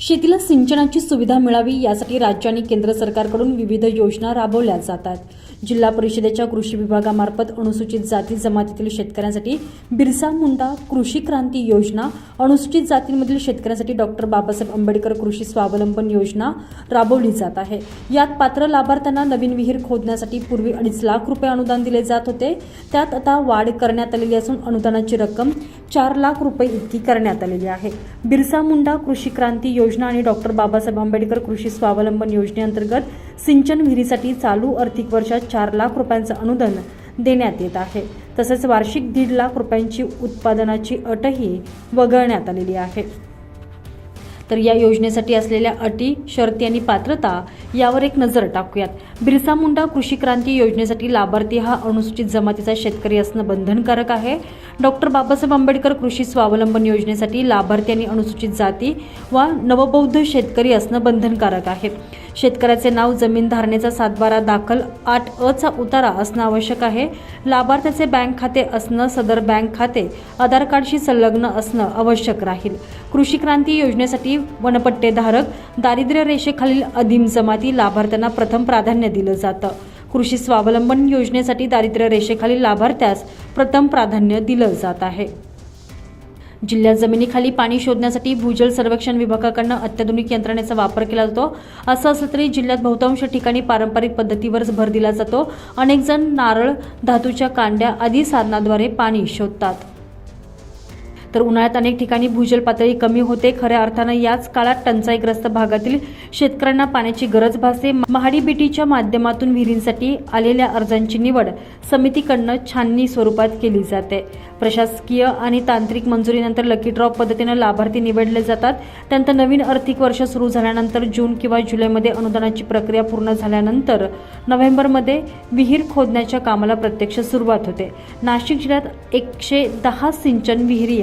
शेतीला सिंचनाची सुविधा मिळावी यासाठी राज्य आणि केंद्र सरकारकडून विविध योजना राबवल्या जातात. जिल्हा परिषदेच्या कृषी विभागामार्फत अनुसूचित जाती जमातीतील शेतकऱ्यांसाठी बिरसा मुंडा कृषी क्रांती योजना अनुसूचित जातींमधील शेतकऱ्यांसाठी डॉक्टर बाबासाहेब आंबेडकर कृषी स्वावलंबन योजना राबवली जात आहे. यात पात्र लाभार्थ्यांना नवीन विहीर खोदण्यासाठी पूर्वी अडीच लाख रुपये अनुदान दिले जात होते. त्यात आता वाढ करण्यात आलेली असून अनुदानाची रक्कम चार लाख रुपये इतकी करण्यात आलेली आहे. बिरसा मुंडा कृषी क्रांती योजना आणि डॉक्टर बाबासाहेब आंबेडकर कृषी स्वावलंबन योजनेअंतर्गत सिंचन विहिरीसाठी चालू आर्थिक वर्षात चार लाख रुपयांचं अनुदान देण्यात येत आहे. तसेच वार्षिक दीड लाख रुपयांची उत्पादनाची अटही वगळण्यात आलेली आहे. तर या योजनेसाठी असलेल्या अटी शर्ती आणि पात्रता यावर एक नजर टाकूयात. बिरसा मुंडा कृषी क्रांती योजनेसाठी लाभार्थी हा अनुसूचित जमातीचा शेतकरी असणं बंधनकारक आहे. डॉक्टर बाबासाहेब आंबेडकर कृषी स्वावलंबन योजनेसाठी लाभार्थी आणि अनुसूचित जाती वा नवबौद्ध शेतकरी असणं बंधनकारक आहे. शेतकऱ्याचे नाव जमीन धारणेचा सातबारा दाखल आठ अ चा उतारा असणं आवश्यक आहे. लाभार्थ्याचे बँक खाते असणं सदर बँक खाते आधार कार्डशी संलग्न असणं आवश्यक राहील. कृषी क्रांती योजनेसाठी वनपट्टेधारक दारिद्र्य रेषेखालील अधिम जमाती लाभार्थ्यांना प्रथम प्राधान्य दिलं जातं. कृषी स्वावलंबन योजनेसाठी दारिद्र्य रेषेखालील लाभार्थ्यास प्रथम प्राधान्य दिलं जात आहे. जिल्ह्यात जमिनीखाली पाणी शोधण्यासाठी भूजल सर्वेक्षण विभागाकडनं अत्याधुनिक यंत्रणेचा वापर केला जातो. असं असलं तरी जिल्ह्यात बहुतांश ठिकाणी पारंपरिक पद्धतीवरच भर दिला जातो. अनेक जण नारळ धातूच्या कांड्या आदी साधनाद्वारे पाणी शोधतात. तर उन्हाळ्यात अनेक ठिकाणी भूजल पातळी कमी होते. खऱ्या अर्थानं याच काळात टंचाईग्रस्त भागातील शेतकऱ्यांना पाण्याची गरज भासते. महाडी बीटीच्या माध्यमातून विहिरींसाठी आलेल्या अर्जांची निवड समितीकडनं छाननी स्वरूपात केली जाते. प्रशासकीय आणि तांत्रिक मंजुरीनंतर लकी ड्रॉप पद्धतीनं लाभार्थी निवडले जातात. त्यानंतर नवीन आर्थिक वर्ष सुरू झाल्यानंतर जून किंवा जुलैमध्ये अनुदानाची प्रक्रिया पूर्ण झाल्यानंतर नोव्हेंबरमध्ये विहीर खोदण्याच्या कामाला प्रत्यक्ष सुरुवात होते. नाशिक जिल्ह्यात एकशे दहा सिंचन विहिरी